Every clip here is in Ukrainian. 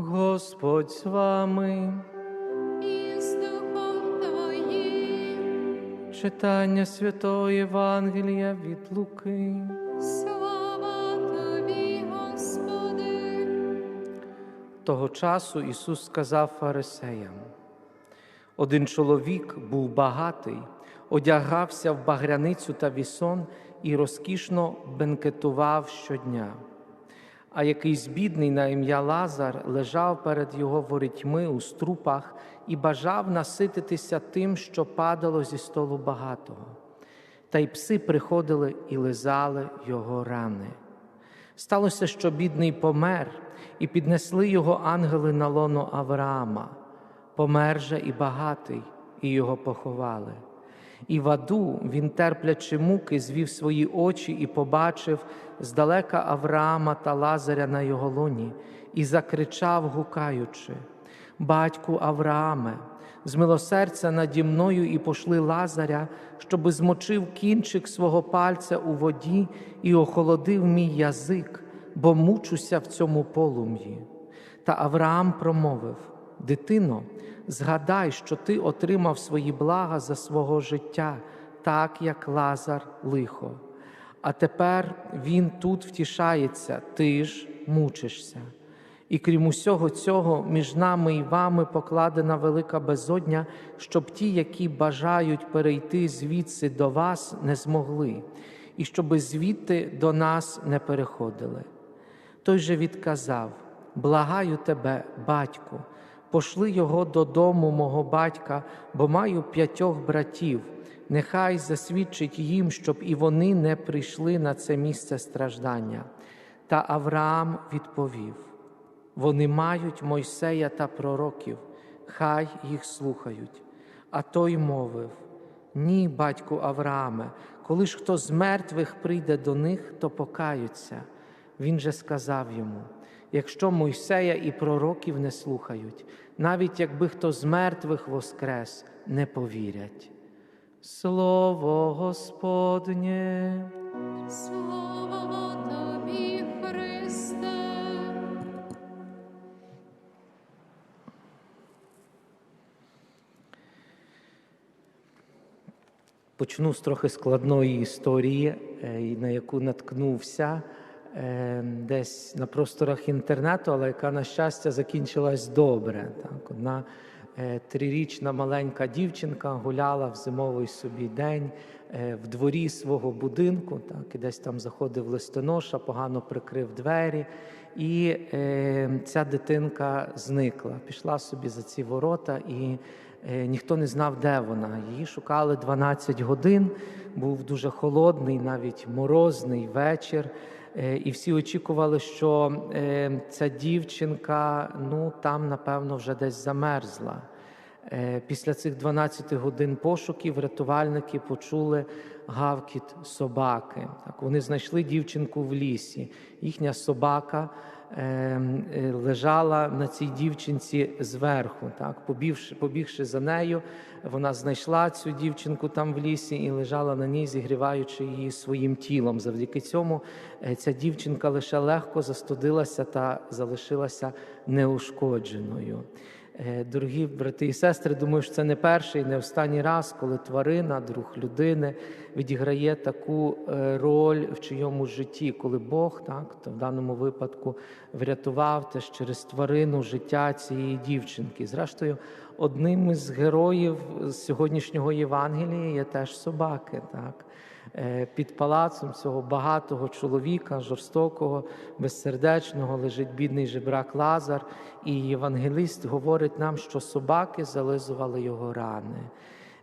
Господь з вами. і з духом Твоїм. Читання Святого Євангелія від Луки. Слава Тобі, Господи. Того часу Ісус сказав фарисеям: один чоловік був багатий, одягався в багряницю та вісон і розкішно бенкетував щодня. А якийсь бідний на ім'я Лазар лежав перед його ворітьми у струпах і бажав насититися тим, що падало зі столу багатого. Та й пси приходили і лизали його рани. Сталося, що бідний помер, і піднесли його ангели на лоно Авраама. Помер же і багатий, і його поховали. І в аду він, терплячи муки, звів свої очі і побачив здалека Авраама та Лазаря на його лоні, і закричав, гукаючи: Батьку Аврааме, змилосердя наді мною і пошли Лазаря, щоби змочив кінчик свого пальця у воді і охолодив мій язик, бо мучуся в цьому полум'ї. Та Авраам промовив: Дитино, згадай, що ти отримав свої блага за свого життя, так як Лазар лихо. А тепер він тут втішається, ти ж мучишся. І крім усього цього, між нами і вами покладена велика безодня, щоб ті, які бажають перейти звідси до вас, не змогли, і щоби звідти до нас не переходили. Той же відказав: Благаю тебе, батьку, пошли його додому, мого батька, бо маю п'ятьох братів. Нехай засвідчить їм, щоб і вони не прийшли на це місце страждання. Та Авраам відповів: вони мають Мойсея та пророків, хай їх слухають. А той мовив: Ні, батьку Аврааме, коли ж хто з мертвих прийде до них, то покаються. Він же сказав йому: якщо Мойсея і пророків не слухають, навіть якби хто з мертвих воскрес, не повірять. Слово Господнє. Слава Тобі, Христе. Почну з трохи складної історії, е, на яку наткнувся десь на просторах інтернету, але яка, на щастя, закінчилась добре. Так, Одна е, трирічна маленька дівчинка гуляла в зимовий собі день е, в дворі свого будинку, так, і десь там заходив листоноша, погано прикрив двері, і е, ця дитинка зникла, пішла собі за ці ворота і. Е, Ніхто не знав, де вона. Її шукали 12 годин. Був дуже холодний, навіть морозний вечір. Е, І всі очікували, що е, ця дівчинка ну там, напевно, вже десь замерзла. Е, Після цих 12 годин пошуків рятувальники почули гавкіт собаки. Так, вони знайшли дівчинку в лісі. Їхня собака лежала на цій дівчинці зверху. Так, побігши, побігши за нею, вона знайшла цю дівчинку там в лісі і лежала на ній, зігріваючи її своїм тілом. Завдяки цьому е, ця дівчинка лише легко застудилася та залишилася неушкодженою. Е, Дорогі брати і сестри, думаю, що це не перший, не останній раз, коли тварина, друг людини відіграє таку е, роль в чийому житті, коли Бог, так то в даному випадку врятував теж через тварину життя цієї дівчинки. Зрештою, одним із героїв сьогоднішнього Євангелія є теж собаки. Так. Е, Під палацом цього багатого чоловіка, жорстокого, безсердечного, лежить бідний жебрак Лазар, і євангеліст говорить нам, що собаки зализували його рани.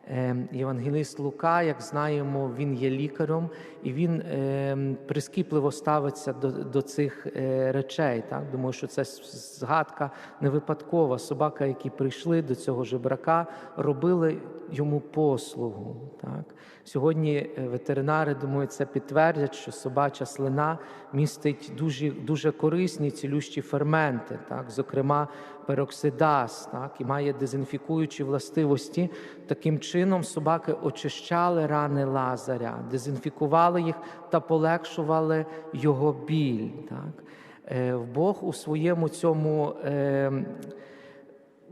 Е, Євангеліст Лука, як знаємо, він є лікарем, і він е, прискіпливо ставиться до, до цих е, речей. Так? Думаю, що це згадка не випадкова. Собака, які прийшли до цього жебрака, робили йому послугу. Так? Сьогодні е, ветеринари, думаю, це підтвердять, що собача слина містить дуже, дуже корисні цілющі ферменти, так? зокрема пероксидаз, так? і має дезінфікуючі властивості. Таким чином собаки очищали рани Лазаря, дезінфікували їх та полегшували його біль. Так? Е, Бог у своєму цьому, е,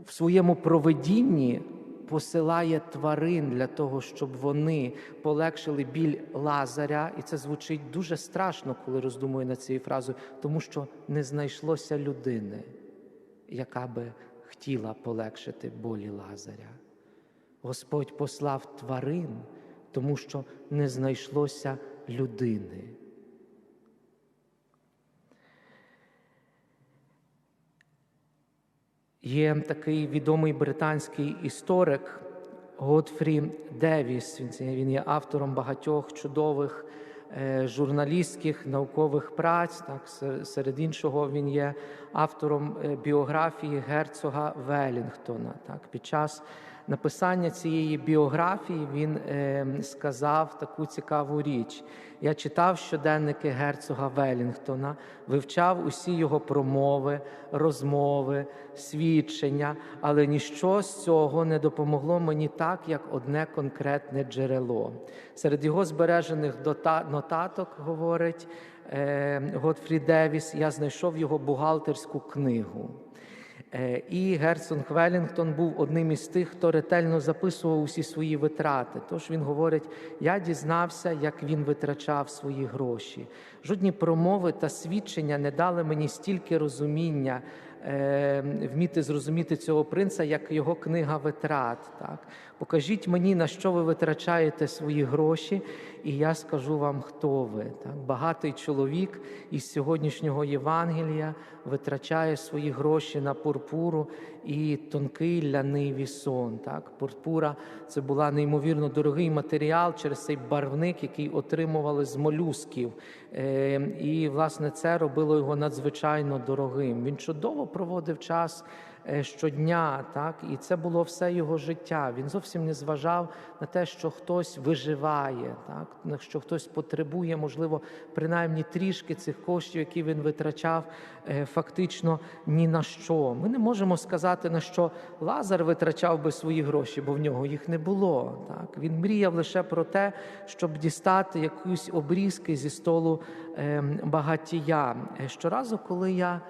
в своєму проведінні посилає тварин для того, щоб вони полегшили біль Лазаря. І це звучить дуже страшно, коли роздумую над цією фразою, тому що не знайшлося людини, яка би хотіла полегшити болі Лазаря. Господь послав тварин, тому що не знайшлося людини. Є такий відомий британський історик Готфрі Девіс. Він, є автором багатьох чудових журналістських наукових праць. Так, се- серед іншого, він є автором е, біографії герцога Велінгтона. Так, під час написання цієї біографії він е, сказав таку цікаву річ. Я читав щоденники герцога Велінгтона, вивчав усі його промови, розмови, свідчення, але ніщо з цього не допомогло мені так, як одне конкретне джерело. Серед його збережених нотаток, говорить е, Готфрі Девіс, я знайшов його бухгалтерську книгу. Е, І Герцог Велінгтон був одним із тих, хто ретельно записував усі свої витрати. Тож він говорить: я дізнався, як він витрачав свої гроші. Жодні промови та свідчення не дали мені стільки розуміння, е, вміти зрозуміти цього принца, як його книга витрат. Так? Покажіть мені, на що ви витрачаєте свої гроші, і я скажу вам, хто ви. Так? Багатий чоловік із сьогоднішнього Євангелія витрачає свої гроші на пурпуру і тонкий ляний вісон. Так? Пурпура це була неймовірно дорогий матеріал через цей барвник, який отримували з молюсків. Е, І, власне, це робило його надзвичайно дорогим. Він чудово проводив час щодня, так і це було все його життя. Він зовсім не зважав на те, що хтось виживає, так що хтось потребує, можливо, принаймні трішки цих коштів, які він витрачав, е, фактично ні на що. Ми не можемо сказати на що Лазар витрачав би свої гроші, бо в нього їх не було. Так він мріяв лише про те, щоб дістати якусь обрізки зі столу ем, багатія. Е, Щоразу, коли я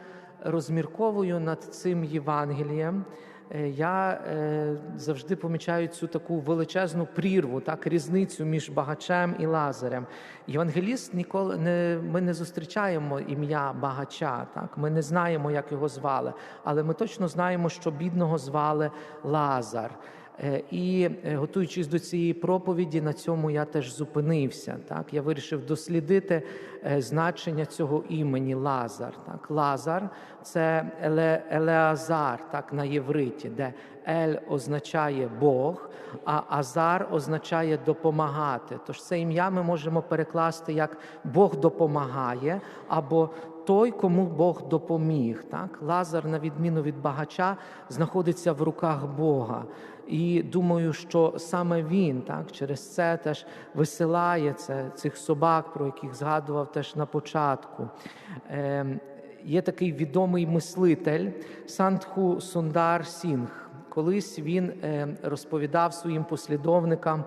розмірковую над цим Євангелієм, е, я е, завжди помічаю цю таку величезну прірву, так різницю між багачем і лазарем. Євангеліст ніколи не ми не зустрічаємо ім'я багача. Так ми не знаємо, як його звали, але ми точно знаємо, що бідного звали Лазар. Е, І е, готуючись до цієї проповіді, на цьому я теж зупинився. Так, я вирішив дослідити е, значення цього імені Лазар. Так, Лазар це Еле, Елеазар, так на євриті, де Ель означає Бог, а Азар означає допомагати. Тож це ім'я ми можемо перекласти як Бог допомагає або той, кому Бог допоміг. Так? Лазар, на відміну від багача, знаходиться в руках Бога. І думаю, що саме він так через це теж висилає це, цих собак, про яких згадував теж на початку. Ем, є такий відомий мислитель Сандху Сундар Сінг. Колись він е, розповідав своїм послідовникам е,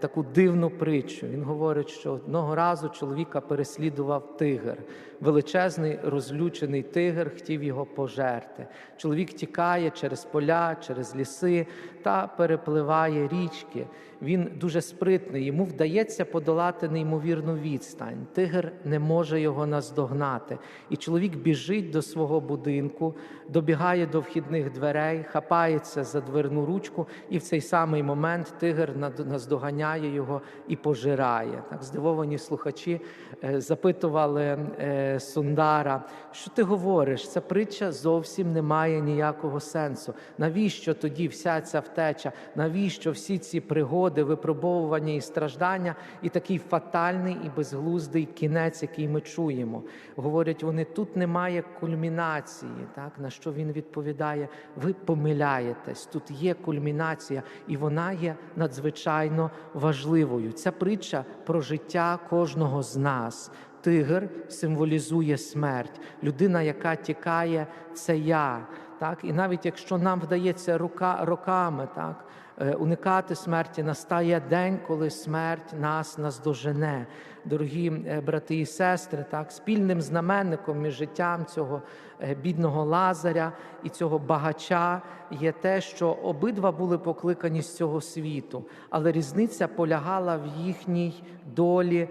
таку дивну притчу. Він говорить, що одного разу чоловіка переслідував тигр. Величезний розлючений тигр хотів його пожерти. Чоловік тікає через поля, через ліси та перепливає річки. Він дуже спритний, йому вдається подолати неймовірну відстань. Тигр не може його наздогнати. І чоловік біжить до свого будинку, добігає до вхідних дверей, хапається за дверну ручку, і в цей самий момент тигр над- наздоганяє його і пожирає. Так здивовані слухачі е, запитували е, Сундара, що ти говориш? Ця притча зовсім не має ніякого сенсу. Навіщо тоді вся ця втеча? Навіщо всі ці пригоди, випробовування і страждання, і такий фатальний і безглуздий кінець, який ми чуємо? Говорять вони, тут немає кульмінації. Так на що він відповідає? Ви помиляєтесь. Тут є кульмінація, і вона є надзвичайно важливою. Ця притча про життя кожного з нас. Тигр символізує смерть. Людина, яка тікає, це я. Так, і навіть якщо нам вдається рука, роками так, е, уникати смерті, настає день, коли смерть нас наздожене. Дорогі е, брати і сестри, так, спільним знаменником між життям цього е, бідного Лазаря і цього багача є те, що обидва були покликані з цього світу, але різниця полягала в їхній долі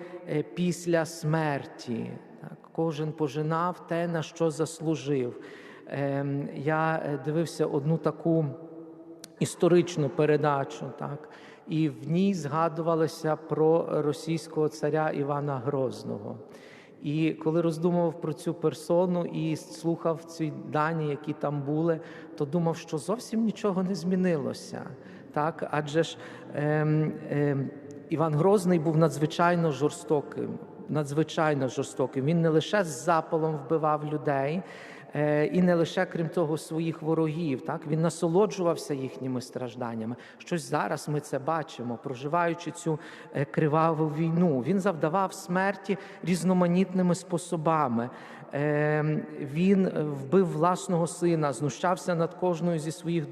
після смерті. Так, кожен пожинав те, на що заслужив. Ем, Я е, дивився одну таку історичну передачу, так, і в ній згадувалося про російського царя Івана Грозного. І коли роздумував про цю персону і слухав ці дані, які там були, то думав, що зовсім нічого не змінилося. Так, адже ж ем, ем, Іван Грозний був надзвичайно жорстоким, надзвичайно жорстоким. Він не лише з запалом вбивав людей, е, і не лише крім того своїх ворогів. Так він насолоджувався їхніми стражданнями. Щось зараз ми це бачимо, проживаючи цю е, криваву війну. Він завдавав смерті різноманітними способами. Е, Він вбив власного сина, знущався над кожною зі своїх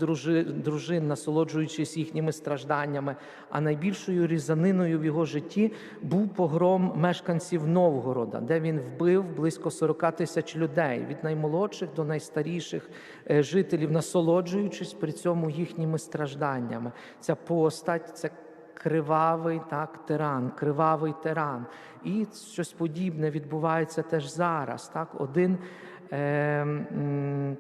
дружин, насолоджуючись їхніми стражданнями. А найбільшою різаниною в його житті був погром мешканців Новгорода, де він вбив близько 40 тисяч людей від наймолодших до найстаріших е, жителів, насолоджуючись при цьому їхніми стражданнями. Ця постать, це кривавий так, тиран, кривавий тиран. І щось подібне відбувається теж зараз. Так? Один е,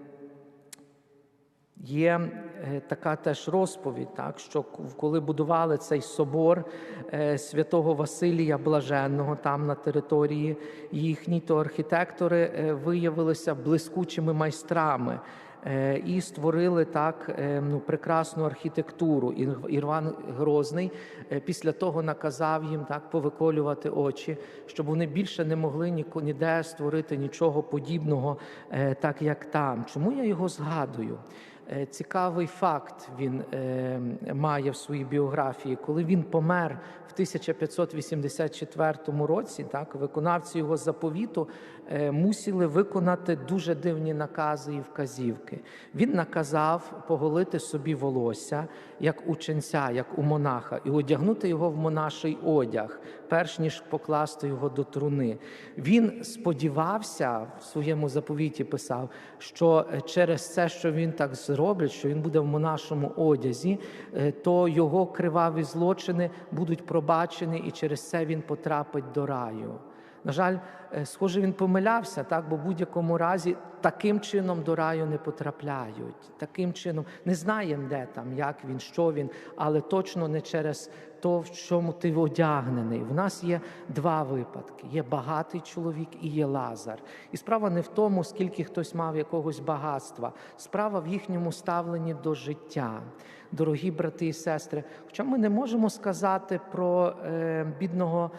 Є е, така теж розповідь, так що коли будували цей собор е, святого Василія Блаженного там на території їхній, то архітектори е, виявилися блискучими майстрами і створили так е, ну, прекрасну архітектуру. І Іван Грозний е, після того наказав їм так повиколювати очі, щоб вони більше не могли ніде створити нічого подібного, е, так як там. Чому я його згадую? Е, Цікавий факт він е, має в своїй біографії. Коли він помер в 1584 році, так виконавці його заповіту е, мусили виконати дуже дивні накази і вказівки. Він наказав поголити собі волосся як у ченця, як у монаха, і одягнути його в монаший одяг, перш ніж покласти його до труни. Він сподівався в своєму заповіті, писав, що через це, що він так зробить, що він буде в монашому одязі, е, то його криваві злочини будуть пробачені, і через це він потрапить до раю. На жаль, е, схоже, він помилявся, так, бо в будь-якому разі таким чином до раю не потрапляють. Таким чином не знаємо, де там, як він, що він, але точно не через то, в чому ти одягнений. В нас є два випадки: є багатий чоловік і є Лазар. І справа не в тому, скільки хтось мав якогось багатства. Справа в їхньому ставленні до життя. Дорогі брати і сестри, хоча ми не можемо сказати про е, бідного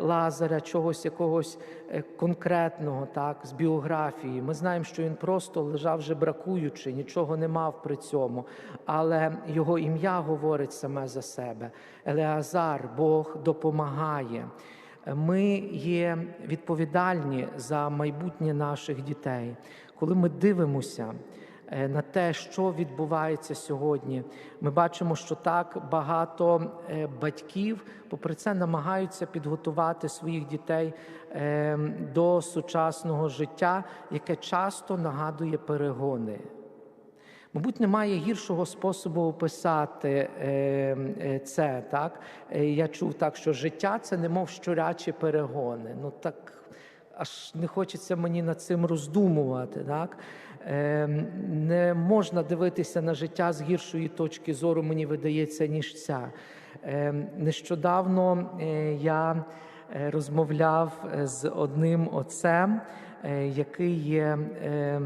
Лазаря, чогось якогось е, конкретного, так, з біографії. Ми знаємо, що він просто лежав вже бракуючи, нічого не мав при цьому. Але його ім'я говорить саме за себе. Елеазар, Бог допомагає. Ми є відповідальні за майбутнє наших дітей. Коли ми дивимося е, на те, що відбувається сьогодні, ми бачимо, що так багато е, батьків, попри це, намагаються підготувати своїх дітей е, до сучасного життя, яке часто нагадує перегони. Мабуть, немає гіршого способу описати е, е, це. Так? Е, Я чув так, що життя це немов щурячі перегони. Ну так аж не хочеться мені над цим роздумувати. Так? Е, Не можна дивитися на життя з гіршої точки зору, мені видається, ніж ця. Е, Нещодавно е, я е, розмовляв з одним отцем, е, який є, е,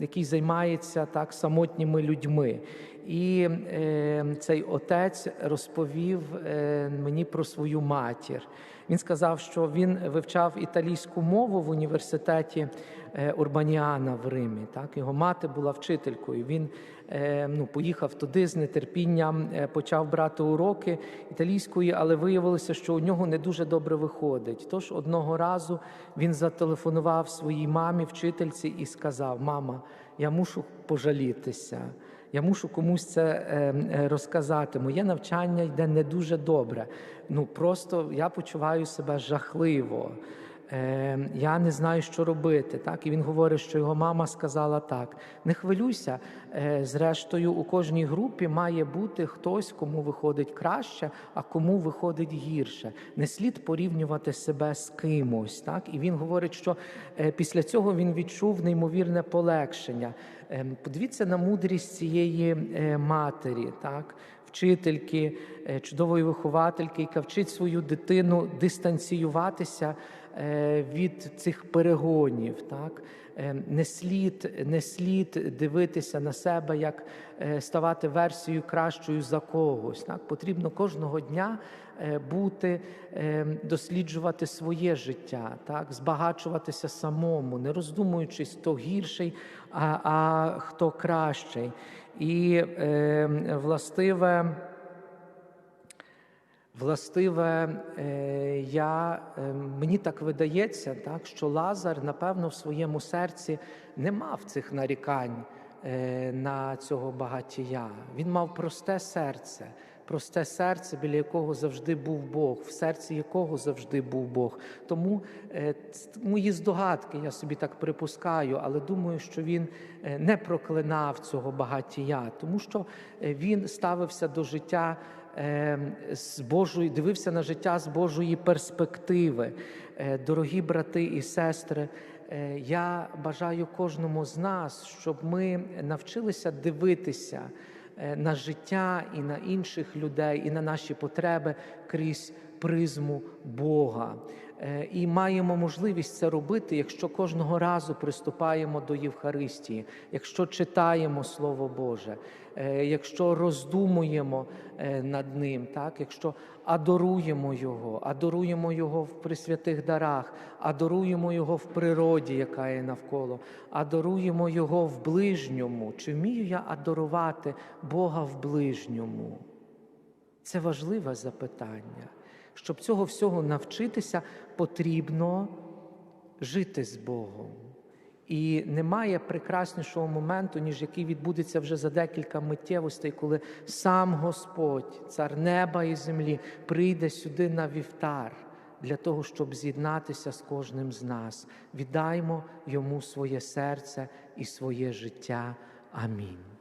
який займається так самотніми людьми. І е, цей отець розповів е, мені про свою матір. Він сказав, що він вивчав італійську мову в університеті е, Урбаніана в Римі. Так його мати була вчителькою. Він е, ну, поїхав туди з нетерпінням, е, почав брати уроки італійської, але виявилося, що у нього не дуже добре виходить. Тож одного разу він зателефонував своїй мамі, вчительці, і сказав: Мама, я мушу пожалітися. Я мушу комусь це е, е, розказати. Моє навчання йде не дуже добре. Ну просто я почуваю себе жахливо. Е, я не знаю, що робити. Так? І він говорить, що його мама сказала так: не хвилюйся. Е, зрештою, у кожній групі має бути хтось, кому виходить краще, а кому виходить гірше. Не слід порівнювати себе з кимось. Так? І він говорить, що е, після цього він відчув неймовірне полегшення. Е, подивіться на мудрість цієї матері. Так? Вчительки, е, чудової виховательки, яка вчить свою дитину дистанціюватися е, від цих перегонів. Так? Е, Не слід, не слід дивитися на себе, як ставати версією кращою за когось. Так? Потрібно кожного дня бути, досліджувати своє життя, так? збагачуватися самому, не роздумуючись, хто гірший, а, а хто кращий. І е, властиве. Властиве, е, я, е, мені так видається, так, що Лазар, напевно, в своєму серці не мав цих нарікань е, на цього багатія. Він мав просте серце, просте серце, біля якого завжди був Бог, в серці якого завжди був Бог. Тому е, мої здогадки, я собі так припускаю, але думаю, що він е, не проклинав цього багатія, тому що е, він ставився до життя е, з Божої, дивився на життя з Божої перспективи. Дорогі брати і сестри, я бажаю кожному з нас, щоб ми навчилися дивитися на життя і на інших людей, і на наші потреби крізь призму Бога. Е, І маємо можливість це робити, якщо кожного разу приступаємо до Євхаристії, якщо читаємо Слово Боже, е, якщо роздумуємо е, над ним, так? якщо адоруємо Його, адоруємо Його в присвятих дарах, адоруємо Його в природі, яка є навколо, адоруємо Його в ближньому. Чи вмію я адорувати Бога в ближньому? Це важливе запитання. Щоб цього всього навчитися, потрібно жити з Богом. І немає прекраснішого моменту, ніж який відбудеться вже за декілька миттєвостей, коли сам Господь, цар неба і землі, прийде сюди на вівтар для того, щоб з'єднатися з кожним з нас. Віддаймо йому своє серце і своє життя. Амінь.